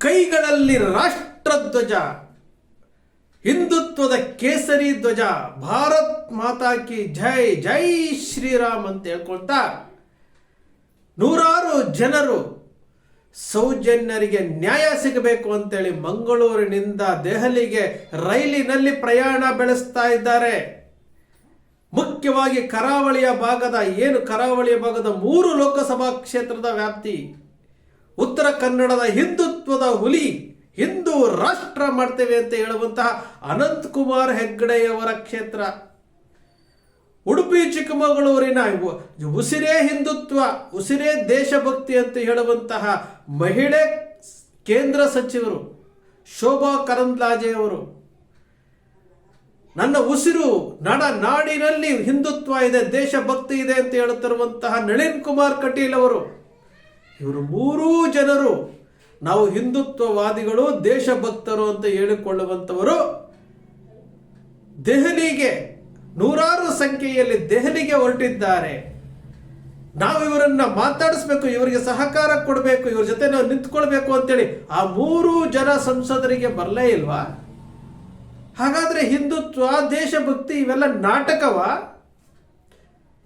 ಕೈಗಳಲ್ಲಿ ರಾಷ್ಟ್ರಧ್ವಜ, ಹಿಂದುತ್ವದ ಕೇಸರಿ ಧ್ವಜ, ಭಾರತ್ ಮಾತಾ ಕಿ ಜೈ ಜೈ ಶ್ರೀರಾಮ್ ಅಂತ ಹೇಳ್ಕೊಳ್ತಾ ನೂರಾರು ಜನರು ಸೌಜನ್ಯರಿಗೆ ನ್ಯಾಯ ಸಿಗಬೇಕು ಅಂತೇಳಿ ಮಂಗಳೂರಿನಿಂದ ದೆಹಲಿಗೆ ರೈಲಿನಲ್ಲಿ ಪ್ರಯಾಣ ಬೆಳೆಸ್ತಾ ಇದ್ದಾರೆ. ಮುಖ್ಯವಾಗಿ ಕರಾವಳಿಯ ಭಾಗದ, ಏನು ಕರಾವಳಿಯ ಭಾಗದ ಮೂರು ಲೋಕಸಭಾ ಕ್ಷೇತ್ರದ ವ್ಯಾಪ್ತಿ? ಉತ್ತರ ಕನ್ನಡದ ಹಿಂದುತ್ವದ ಹುಲಿ ಹಿಂದೂ ರಾಷ್ಟ್ರ ಮಾಡ್ತೇವೆ ಅಂತ ಹೇಳುವಂತಹ ಅನಂತ್ ಕುಮಾರ್ ಹೆಗ್ಗಡೆಯವರ ಕ್ಷೇತ್ರ. ಉಡುಪಿ, ಚಿಕ್ಕಮಗಳೂರಿನ ಉಸಿರೇ ಹಿಂದುತ್ವ, ಉಸಿರೇ ದೇಶಭಕ್ತಿ ಅಂತ ಹೇಳುವಂತಹ ಮಹಿಳೆ ಕೇಂದ್ರ ಸಚಿವರು ಶೋಭಾ ಕರಂದ್ಲಾಜೆಯವರು ನನ್ನ ಉಸಿರು ನಡ ನಾಡಿನಲ್ಲಿ ಹಿಂದುತ್ವ ಇದೆ, ದೇಶಭಕ್ತಿ ಇದೆ ಅಂತ ಹೇಳುತ್ತಿರುವಂತಹ ನಳಿನ್ ಕುಮಾರ್ ಕಟೀಲ್ ಅವರು. ಇವರು ಮೂರೂ ಜನರು. ನಾವು ಹಿಂದುತ್ವವಾದಿಗಳು, ದೇಶಭಕ್ತರು ಅಂತ ಹೇಳಿಕೊಳ್ಳುವಂಥವರು ದೆಹಲಿಗೆ. ನೂರಾರು ಸಂಖ್ಯೆಯಲ್ಲಿ ದೆಹಲಿಗೆ ಹೊರಟಿದ್ದಾರೆ. ನಾವು ಇವರನ್ನ ಮಾತಾಡಿಸ್ಬೇಕು, ಇವರಿಗೆ ಸಹಕಾರ ಕೊಡಬೇಕು, ಇವ್ರ ಜೊತೆ ನಾವು ನಿಂತ್ಕೊಳ್ಬೇಕು ಅಂತೇಳಿ ಆ ಮೂರು ಜನ ಸಂಸದರಿಗೆ ಬರಲೇ ಇಲ್ವಾ? ಹಾಗಾದ್ರೆ ಹಿಂದುತ್ವ, ದೇಶಭಕ್ತಿ ಇವೆಲ್ಲ ನಾಟಕವಾ?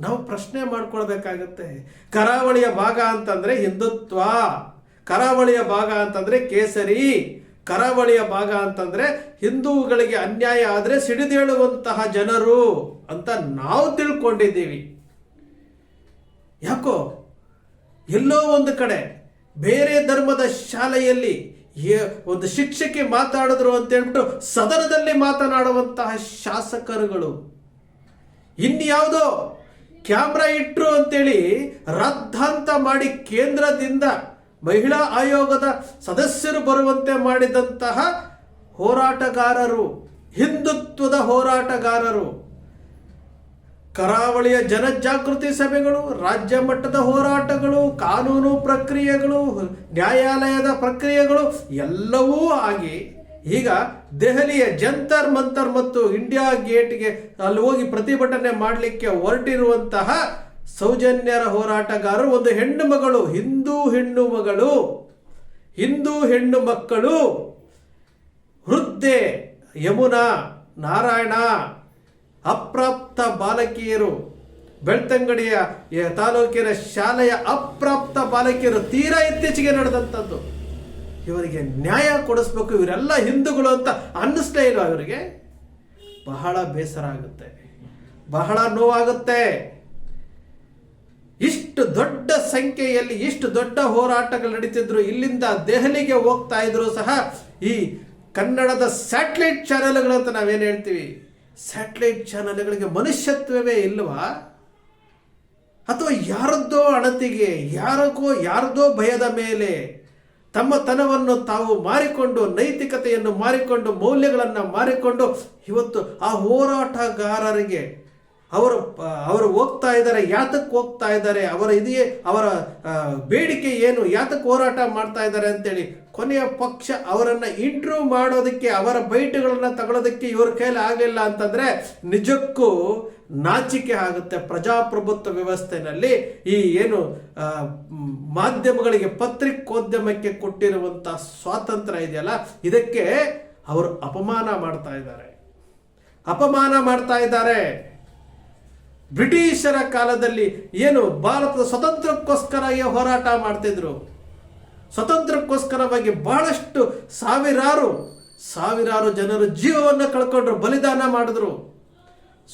ನಾವು ಪ್ರಶ್ನೆ ಮಾಡ್ಕೊಳ್ಬೇಕಾಗತ್ತೆ. ಕರಾವಳಿಯ ಭಾಗ ಅಂತಂದ್ರೆ ಹಿಂದುತ್ವ. ಕರಾವಳಿಯ ಭಾಗ ಅಂತಂದ್ರೆ ಕೇಸರಿ. ಕರಾವಳಿಯ ಭಾಗ ಅಂತಂದ್ರೆ ಹಿಂದೂಗಳಿಗೆ ಅನ್ಯಾಯ ಆದರೆ ಸಿಡಿದೇಳುವಂತಹ ಜನರು ಅಂತ ನಾವು ತಿಳ್ಕೊಂಡಿದ್ದೀವಿ. ಯಾಕೋ? ಎಲ್ಲೋ ಒಂದು ಕಡೆ ಬೇರೆ ಧರ್ಮದ ಶಾಲೆಯಲ್ಲಿ ಒಂದು ಶಿಕ್ಷಕಿ ಮಾತಾಡಿದ್ರು ಅಂತ ಹೇಳ್ಬಿಟ್ಟು ಸದನದಲ್ಲಿ ಮಾತನಾಡುವಂತಹ ಶಾಸಕರುಗಳು. ಇನ್ಯಾವುದೋ ಕ್ಯಾಮ್ರಾ ಇಟ್ರು ಅಂತೇಳಿ ರದ್ದಾಂತ ಮಾಡಿ ಕೇಂದ್ರದಿಂದ ಮಹಿಳಾ ಆಯೋಗದ ಸದಸ್ಯರು ಬರುವಂತೆ ಮಾಡಿದಂತಹ ಹೋರಾಟಗಾರರು, ಹಿಂದುತ್ವದ ಹೋರಾಟಗಾರರು, ಕರಾವಳಿಯ ಜನಜಾಗೃತಿ ಸಭೆಗಳು, ರಾಜ್ಯ ಮಟ್ಟದ ಹೋರಾಟಗಳು, ಕಾನೂನು ಪ್ರಕ್ರಿಯೆಗಳು, ನ್ಯಾಯಾಲಯದ ಪ್ರಕ್ರಿಯೆಗಳು ಎಲ್ಲವೂ ಆಗಿ ಈಗ ದೆಹಲಿಯ ಜಂತರ್ ಮಂತರ್ ಮತ್ತು ಇಂಡಿಯಾ ಗೇಟ್ಗೆ ಅಲ್ಲಿ ಹೋಗಿ ಪ್ರತಿಭಟನೆ ಮಾಡಲಿಕ್ಕೆ ಹೊರಟಿರುವಂತಹ ಸೌಜನ್ಯರ ಹೋರಾಟಗಾರರು ಒಂದು ಹೆಣ್ಣು ಮಗಳು, ಹಿಂದೂ ಹೆಣ್ಣು ಮಗಳು, ಹಿಂದೂ ಹೆಣ್ಣು ಮಕ್ಕಳು. ವೃದ್ಧೆ, ಯಮುನಾ, ನಾರಾಯಣ, ಅಪ್ರಾಪ್ತ ಬಾಲಕಿಯರು, ಬೆಳ್ತಂಗಡಿಯ ತಾಲೂಕಿನ ಶಾಲೆಯ ಅಪ್ರಾಪ್ತ ಬಾಲಕಿಯರು, ತೀರಾ ಇತ್ತೀಚೆಗೆ ನಡೆದಂಥದ್ದು. ಇವರಿಗೆ ನ್ಯಾಯ ಕೊಡಿಸ್ಬೇಕು, ಇವರೆಲ್ಲ ಹಿಂದೂಗಳು ಅಂತ ಅನ್ನಿಸ್ಲೇ ಇಲ್ಲ ಇವರಿಗೆ. ಬಹಳ ಬೇಸರ ಆಗುತ್ತೆ. ಬಹಳ ನೋವಾಗುತ್ತೆ. ಇಷ್ಟು ದೊಡ್ಡ ಸಂಖ್ಯೆಯಲ್ಲಿ, ಇಷ್ಟು ದೊಡ್ಡ ಹೋರಾಟಗಳು ನಡೀತಿದ್ರು, ಇಲ್ಲಿಂದ ದೆಹಲಿಗೆ ಹೋಗ್ತಾ ಇದ್ರು ಸಹ ಈ ಕನ್ನಡದ ಸ್ಯಾಟಲೈಟ್ ಚಾನೆಲ್ಗಳು ಅಂತ ನಾವೇನು ಹೇಳ್ತೀವಿ? ಸ್ಯಾಟಲೈಟ್ ಚಾನೆಲ್ಗಳಿಗೆ ಮನುಷ್ಯತ್ವವೇ ಇಲ್ವಾ? ಅಥವಾ ಯಾರದ್ದೋ ಅಣತಿಗೆ, ಯಾರಕ್ಕೋ ಯಾರದೋ ಭಯದ ಮೇಲೆ ತಮ್ಮ ತನವನ್ನು ತಾವು ಮಾರಿಕೊಂಡು, ನೈತಿಕತೆಯನ್ನು ಮಾರಿಕೊಂಡು, ಮೌಲ್ಯಗಳನ್ನು ಮಾರಿಕೊಂಡು ಇವತ್ತು ಆ ಹೋರಾಟಗಾರರಿಗೆ ಅವರು ಅವರು ಹೋಗ್ತಾ ಇದ್ದಾರೆ ಯಾತಕ್ಕೆ ಹೋಗ್ತಾ ಇದ್ದಾರೆ, ಅವರ ಇದೆಯೇ, ಅವರ ಬೇಡಿಕೆ ಏನು ಯಾತಕ್ಕೆ ಹೋರಾಟ ಮಾಡ್ತಾ ಇದ್ದಾರೆ ಅಂತೇಳಿ ಕೊನೆಯ ಪಕ್ಷ ಅವರನ್ನು ಇಂಟ್ರೂ ಮಾಡೋದಕ್ಕೆ, ಅವರ ಬೈಟ್ಗಳನ್ನ ತಗೊಳ್ಳೋದಕ್ಕೆ ಇವ್ರ ಕೈಲಿ ಆಗಲಿಲ್ಲ ಅಂತಂದ್ರೆ ನಿಜಕ್ಕೂ ನಾಚಿಕೆ ಆಗುತ್ತೆ ಪ್ರಜಾಪ್ರಭುತ್ವ ವ್ಯವಸ್ಥೆನಲ್ಲಿ. ಈ ಏನು ಮಾಧ್ಯಮಗಳಿಗೆ ಪತ್ರಿಕೋದ್ಯಮಕ್ಕೆ ಕೊಟ್ಟಿರುವಂಥ ಸ್ವಾತಂತ್ರ್ಯ ಇದೆಯಲ್ಲ, ಇದಕ್ಕೆ ಅವರು ಅಪಮಾನ ಮಾಡ್ತಾ ಇದ್ದಾರೆ. ಅಪಮಾನ ಮಾಡ್ತಾ ಇದ್ದಾರೆ. ಬ್ರಿಟಿಷರ ಕಾಲದಲ್ಲಿ ಏನು, ಭಾರತದ ಸ್ವತಂತ್ರಕ್ಕೋಸ್ಕರ ಹೋರಾಟ ಮಾಡ್ತಿದ್ರು. ಸ್ವತಂತ್ರಕ್ಕೋಸ್ಕರವಾಗಿ ಬಹಳಷ್ಟು ಸಾವಿರಾರು ಸಾವಿರಾರು ಜನರು ಜೀವವನ್ನು ಕಳ್ಕೊಂಡ್ರು, ಬಲಿದಾನ ಮಾಡಿದ್ರು,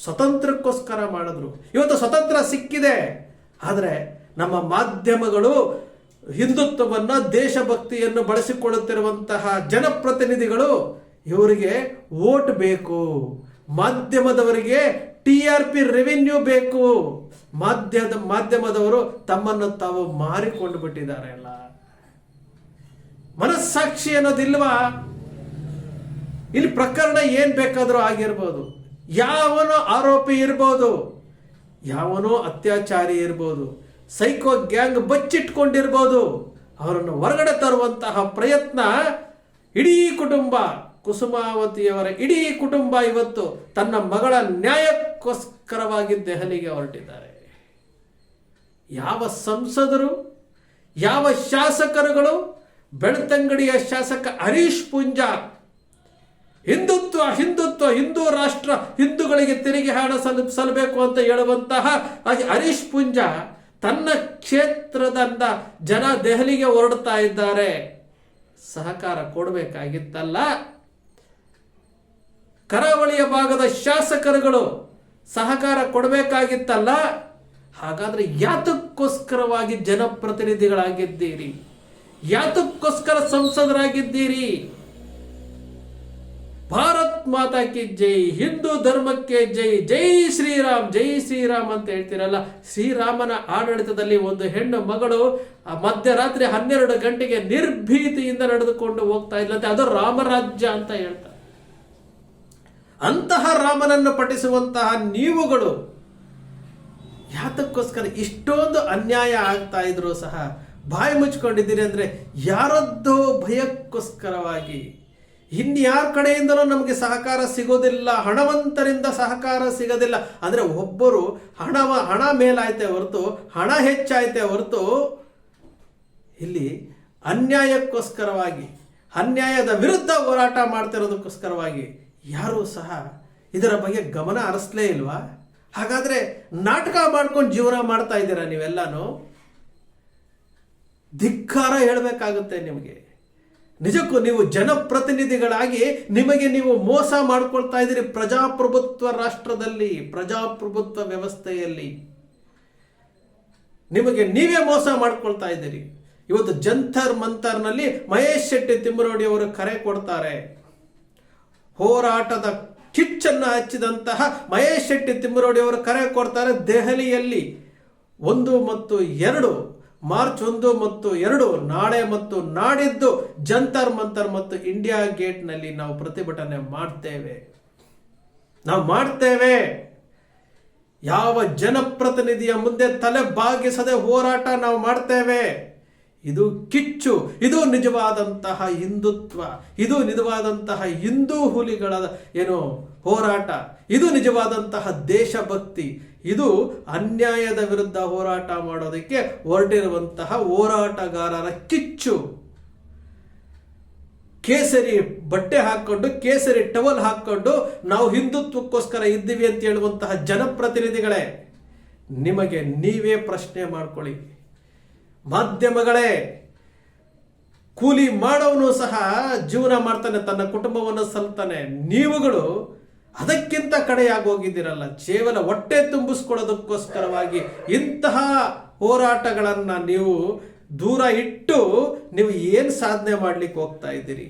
ಸ್ವತಂತ್ರಕ್ಕೋಸ್ಕರ ಮಾಡಿದ್ರು. ಇವತ್ತು ಸ್ವತಂತ್ರ ಸಿಕ್ಕಿದೆ. ಆದರೆ ನಮ್ಮ ಮಾಧ್ಯಮಗಳು ಹಿಂದುತ್ವವನ್ನು, ದೇಶಭಕ್ತಿಯನ್ನು ಬಳಸಿಕೊಳ್ಳುತ್ತಿರುವಂತಹ ಜನಪ್ರತಿನಿಧಿಗಳು, ಇವರಿಗೆ ಓಟ್ ಬೇಕು. ಮಾಧ್ಯಮದವರಿಗೆ ಟಿ ಆರ್ ಪಿ ರೆವಿನ್ಯೂ ಬೇಕು. ಮಾಧ್ಯಮ, ಮಾಧ್ಯಮದವರು ತಮ್ಮನ್ನು ತಾವು ಮಾರಿಕೊಂಡು ಬಿಟ್ಟಿದ್ದಾರೆ ಅಲ್ಲ. ಮನಸ್ಸಾಕ್ಷಿ ಅನ್ನೋದಿಲ್ವಾ? ಇಲ್ಲಿ ಪ್ರಕರಣ ಏನ್ ಬೇಕಾದರೂ ಆಗಿರ್ಬೋದು. ಯಾವನೋ ಆರೋಪಿ ಇರ್ಬೋದು. ಯಾವನೋ ಅತ್ಯಾಚಾರಿ ಇರ್ಬೋದು. ಸೈಕೋ ಗ್ಯಾಂಗ್ ಬಚ್ಚಿಟ್ಕೊಂಡಿರ್ಬೋದು. ಅವರನ್ನು ಹೊರಗಡೆ ತರುವಂತಹ ಪ್ರಯತ್ನ ಇಡೀ ಕುಟುಂಬ, ಕುಸುಮಾವತಿಯವರ ಇಡೀ ಕುಟುಂಬ ಇವತ್ತು ತನ್ನ ಮಗಳ ನ್ಯಾಯಕ್ಕೋಸ್ಕರವಾಗಿ ದೆಹಲಿಗೆ ಹೊರಟಿದ್ದಾರೆ. ಯಾವ ಸಂಸದರು, ಯಾವ ಶಾಸಕರುಗಳು ಬೆಳ್ತಂಗಡಿಯ ಶಾಸಕ ಹರೀಶ್ ಪುಂಜಾ ಹಿಂದುತ್ವ ಹಿಂದುತ್ವ, ಹಿಂದೂ ರಾಷ್ಟ್ರ ಹಿಂದೂಗಳಿಗೆ ತೆರಿಗೆ ಹಣ ಸಲ್ ಅಂತ ಹೇಳುವಂತಹ ಹರೀಶ್ ಪುಂಜಾ ತನ್ನ ಕ್ಷೇತ್ರದಿಂದ ಜನ ದೆಹಲಿಗೆ ಹೊರಡ್ತಾ ಇದ್ದಾರೆ. ಸಹಕಾರ ಕೊಡಬೇಕಾಗಿತ್ತಲ್ಲ. ಕರಾವಳಿಯ ಭಾಗದ ಶಾಸಕರುಗಳು ಸಹಕಾರ ಕೊಡಬೇಕಾಗಿತ್ತಲ್ಲ. ಹಾಗಾದ್ರೆ ಯಾತಕ್ಕೋಸ್ಕರವಾಗಿ ಜನಪ್ರತಿನಿಧಿಗಳಾಗಿದ್ದೀರಿ? ಯಾತಕ್ಕೋಸ್ಕರ ಸಂಸದರಾಗಿದ್ದೀರಿ? ಭಾರತ್ ಮಾತಾ ಕಿ ಜೈ, ಹಿಂದೂ ಧರ್ಮಕ್ಕೆ ಜೈ ಜೈ ಶ್ರೀರಾಮ್ ಜೈ ಶ್ರೀರಾಮ್ ಅಂತ ಹೇಳ್ತೀರಲ್ಲ, ಶ್ರೀರಾಮನ ಆಡಳಿತದಲ್ಲಿ ಒಂದು ಹೆಣ್ಣು ಮಗಳು ಮಧ್ಯರಾತ್ರಿ ಹನ್ನೆರಡು ಗಂಟೆಗೆ ನಿರ್ಭೀತಿಯಿಂದ ನಡೆದುಕೊಂಡು ಹೋಗ್ತಾ ಇಲ್ಲಂತೆ ಅದು ರಾಮರಾಜ್ಯ ಅಂತ ಹೇಳ್ತಾರೆ. ಅಂತಹ ರಾಮನನ್ನು ಪಠಿಸುವಂತಹ ನೀವುಗಳು ಯಾತಕ್ಕೋಸ್ಕರ ಇಷ್ಟೊಂದು ಅನ್ಯಾಯ ಆಗ್ತಾ ಇದ್ರು ಸಹ ಬಾಯಿ ಮುಚ್ಕೊಂಡಿದ್ದೀರಿ ಅಂದರೆ ಯಾರದ್ದೋ ಭಯಕ್ಕೋಸ್ಕರವಾಗಿ ಇನ್ಯಾರ ಕಡೆಯಿಂದಲೂ ನಮಗೆ ಸಹಕಾರ ಸಿಗೋದಿಲ್ಲ, ಹಣವಂತರಿಂದ ಸಹಕಾರ ಸಿಗೋದಿಲ್ಲ. ಅಂದರೆ ಒಬ್ಬರು ಹಣವ ಹಣ ಮೇಲಾಯ್ತೆ ಹೊರತು, ಹಣ ಹೆಚ್ಚಾಯ್ತೆ ಹೊರತು ಇಲ್ಲಿ ಅನ್ಯಾಯಕ್ಕೋಸ್ಕರವಾಗಿ, ಅನ್ಯಾಯದ ವಿರುದ್ಧ ಹೋರಾಟ ಮಾಡ್ತಿರೋದಕ್ಕೋಸ್ಕರವಾಗಿ ಯಾರೂ ಸಹ ಇದರ ಬಗ್ಗೆ ಗಮನ ಹರಿಸ್ಲೇ ಇಲ್ವಾ? ಹಾಗಾದರೆ ನಾಟಕ ಮಾಡ್ಕೊಂಡು ಜೀವನ ಮಾಡ್ತಾ ಇದ್ದೀರಾ ನೀವೆಲ್ಲಾನು? ಧಿಕ್ಕಾರ ಹೇಳಬೇಕಾಗುತ್ತೆ ನಿಮಗೆ. ನಿಜಕ್ಕೂ ನೀವು ಜನಪ್ರತಿನಿಧಿಗಳಾಗಿ ನಿಮಗೆ ನೀವು ಮೋಸ ಮಾಡ್ಕೊಳ್ತಾ ಇದ್ದೀರಿ ಪ್ರಜಾಪ್ರಭುತ್ವ ರಾಷ್ಟ್ರದಲ್ಲಿ, ಪ್ರಜಾಪ್ರಭುತ್ವ ವ್ಯವಸ್ಥೆಯಲ್ಲಿ. ನಿಮಗೆ ನೀವೇ ಮೋಸ ಮಾಡ್ಕೊಳ್ತಾ ಇದ್ದೀರಿ. ಇವತ್ತು ಜಂಥರ್ ಮಂಥರ್ನಲ್ಲಿ ಮಹೇಶ್ ಶೆಟ್ಟಿ ತಿಮ್ಮರೋಡಿ ಅವರು ಕರೆ ಕೊಡ್ತಾರೆ. ಹೋರಾಟದ ಕಿಚ್ಚನ್ನು ಹಚ್ಚಿದಂತಹ ಮಹೇಶ್ ಶೆಟ್ಟಿ ತಿಮ್ಮರೋಡಿ ಅವರು ಕರೆ ಕೊಡ್ತಾರೆ ದೆಹಲಿಯಲ್ಲಿ. ಒಂದು ಮತ್ತು ಎರಡು ಮಾರ್ಚ್ ಒಂದು ಮತ್ತು ಎರಡು, ನಾಳೆ ಮತ್ತು ನಾಡಿದ್ದು ಜಂತರ್ ಮಂತರ್ ಮತ್ತು ಇಂಡಿಯಾ ಗೇಟ್ನಲ್ಲಿ ನಾವು ಪ್ರತಿಭಟನೆ ಮಾಡ್ತೇವೆ. ನಾವು ಮಾಡ್ತೇವೆ. ಯಾವ ಜನಪ್ರತಿನಿಧಿಯ ಮುಂದೆ ತಲೆ ಬಾಗಿಸದೆ ಹೋರಾಟ ನಾವು ಮಾಡ್ತೇವೆ. ಇದು ಕಿಚ್ಚು, ಇದು ನಿಜವಾದಂತಹ ಹಿಂದುತ್ವ, ಇದು ನಿಜವಾದಂತಹ ಹಿಂದೂ ಹುಲಿಗಳ ಏನು ಹೋರಾಟ, ಇದು ನಿಜವಾದಂತಹ ದೇಶಭಕ್ತಿ, ಇದು ಅನ್ಯಾಯದ ವಿರುದ್ಧ ಹೋರಾಟ ಮಾಡೋದಕ್ಕೆ ಹೊರಟಿರುವಂತಹ ಹೋರಾಟಗಾರರ ಕಿಚ್ಚು. ಕೇಸರಿ ಬಟ್ಟೆ ಹಾಕ್ಕೊಂಡು, ಕೇಸರಿ ಟವಲ್ ಹಾಕೊಂಡು ನಾವು ಹಿಂದುತ್ವಕ್ಕೋಸ್ಕರ ಇದ್ದೀವಿ ಅಂತ ಹೇಳುವಂತಹ ಜನಪ್ರತಿನಿಧಿಗಳೇ, ನಿಮಗೆ ನೀವೇ ಪ್ರಶ್ನೆ ಮಾಡ್ಕೊಳ್ಳಿ. ಮಾಧ್ಯಮಗಳೇ, ಕೂಲಿ ಮಾಡೋನು ಸಹ ಜೀವನ ಮಾಡ್ತಾನೆ, ತನ್ನ ಕುಟುಂಬವನ್ನು ಸಲ್ತಾನೆ. ನೀವುಗಳು ಅದಕ್ಕಿಂತ ಕಡೆಯಾಗಿ ಹೋಗಿದ್ದೀರಲ್ಲ, ಕೇವಲ ಹೊಟ್ಟೆ ತುಂಬಿಸ್ಕೊಳ್ಳೋದಕ್ಕೋಸ್ಕರವಾಗಿ ಇಂತಹ ಹೋರಾಟಗಳನ್ನು ನೀವು ದೂರ ಇಟ್ಟು ನೀವು ಏನು ಸಾಧನೆ ಮಾಡ್ಲಿಕ್ಕೆ ಹೋಗ್ತಾ ಇದ್ದೀರಿ?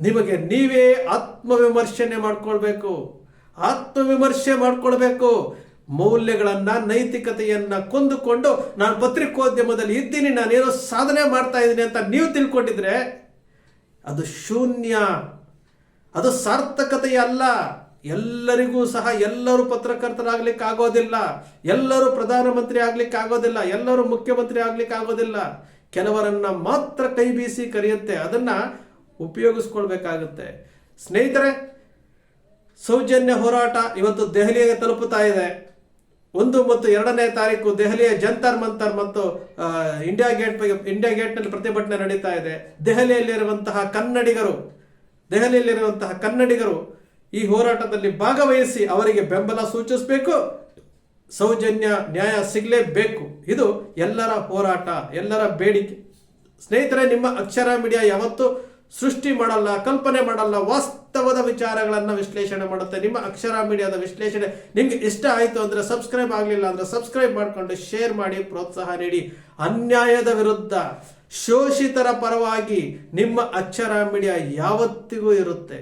ನಿಮಗೆ ನೀವೇ ಆತ್ಮವಿಮರ್ಶನೆ ಮಾಡ್ಕೊಳ್ಬೇಕು. ಆತ್ಮವಿಮರ್ಶೆ ಮಾಡ್ಕೊಳ್ಬೇಕು. ಮೌಲ್ಯಗಳನ್ನ, ನೈತಿಕತೆಯನ್ನ ಕೊಂದುಕೊಂಡು ನಾನು ಪತ್ರಿಕೋದ್ಯಮದಲ್ಲಿ ಇದ್ದೀನಿ, ನಾನೇನೋ ಸಾಧನೆ ಮಾಡ್ತಾ ಇದ್ದೀನಿ ಅಂತ ನೀವು ತಿಳ್ಕೊಂಡಿದ್ರೆ ಅದು ಶೂನ್ಯ, ಅದು ಸಾರ್ಥಕತೆ ಅಲ್ಲ. ಎಲ್ಲರಿಗೂ ಸಹ ಎಲ್ಲರೂ ಪತ್ರಕರ್ತರಾಗ್ಲಿಕ್ಕೆ ಆಗೋದಿಲ್ಲ, ಎಲ್ಲರೂ ಪ್ರಧಾನಮಂತ್ರಿ ಆಗ್ಲಿಕ್ಕೆ ಆಗೋದಿಲ್ಲ, ಎಲ್ಲರೂ ಮುಖ್ಯಮಂತ್ರಿ ಆಗ್ಲಿಕ್ಕೆ ಆಗೋದಿಲ್ಲ. ಕೆಲವರನ್ನ ಮಾತ್ರ ಕೈ ಬೀಸಿ ಕರೆಯುತ್ತೆ, ಅದನ್ನ ಉಪಯೋಗಿಸ್ಕೊಳ್ಬೇಕಾಗುತ್ತೆ. ಸ್ನೇಹಿತರೆ, ಸೌಜನ್ಯ ಹೋರಾಟ ಇವತ್ತು ದೆಹಲಿಗೆ ತಲುಪುತ್ತಾ ಇದೆ. ಒಂದು ಮತ್ತು ಎರಡನೇ ತಾರೀಕು ದೆಹಲಿಯ ಜಂತರ್ ಮಂತರ್ ಮತ್ತು ಇಂಡಿಯಾ ಗೇಟ್ ಇಂಡಿಯಾ ಗೇಟ್ನಲ್ಲಿ ಪ್ರತಿಭಟನೆ ನಡೀತಾ ಇದೆ. ದೆಹಲಿಯಲ್ಲಿರುವಂತಹ ಕನ್ನಡಿಗರು ದೆಹಲಿಯಲ್ಲಿರುವಂತಹ ಕನ್ನಡಿಗರು ಈ ಹೋರಾಟದಲ್ಲಿ ಭಾಗವಹಿಸಿ ಅವರಿಗೆ ಬೆಂಬಲ ಸೂಚಿಸಬೇಕು, ಸೌಜನ್ಯ ನ್ಯಾಯ ಸಿಗಲೇಬೇಕು. ಇದು ಎಲ್ಲರ ಹೋರಾಟ, ಎಲ್ಲರ ಬೇಡಿಕೆ. ಸ್ನೇಹಿತರೆ, ನಿಮ್ಮ ಅಕ್ಷರ ಮೀಡಿಯಾ ಯಾವತ್ತೂ ಸೃಷ್ಟಿ ಮಾಡಲ್ಲ, ಕಲ್ಪನೆ ಮಾಡಲ್ಲ, ವಾಸ್ತವದ ವಿಚಾರಗಳನ್ನು ವಿಶ್ಲೇಷಣೆ ಮಾಡುತ್ತೆ. ನಿಮ್ಮ ಅಕ್ಷರ ಮೀಡಿಯಾದ ವಿಶ್ಲೇಷಣೆ ನಿಮ್ಗೆ ಇಷ್ಟ ಆಯಿತು ಅಂದ್ರೆ ಸಬ್ಸ್ಕ್ರೈಬ್ ಆಗಲಿಲ್ಲ ಅಂದ್ರೆ ಸಬ್ಸ್ಕ್ರೈಬ್ ಮಾಡಿಕೊಂಡು ಶೇರ್ ಮಾಡಿ, ಪ್ರೋತ್ಸಾಹ ನೀಡಿ. ಅನ್ಯಾಯದ ವಿರುದ್ಧ ಶೋಷಿತರ ಪರವಾಗಿ ನಿಮ್ಮ ಅಕ್ಷರ ಮೀಡಿಯಾ ಯಾವತ್ತಿಗೂ ಇರುತ್ತೆ.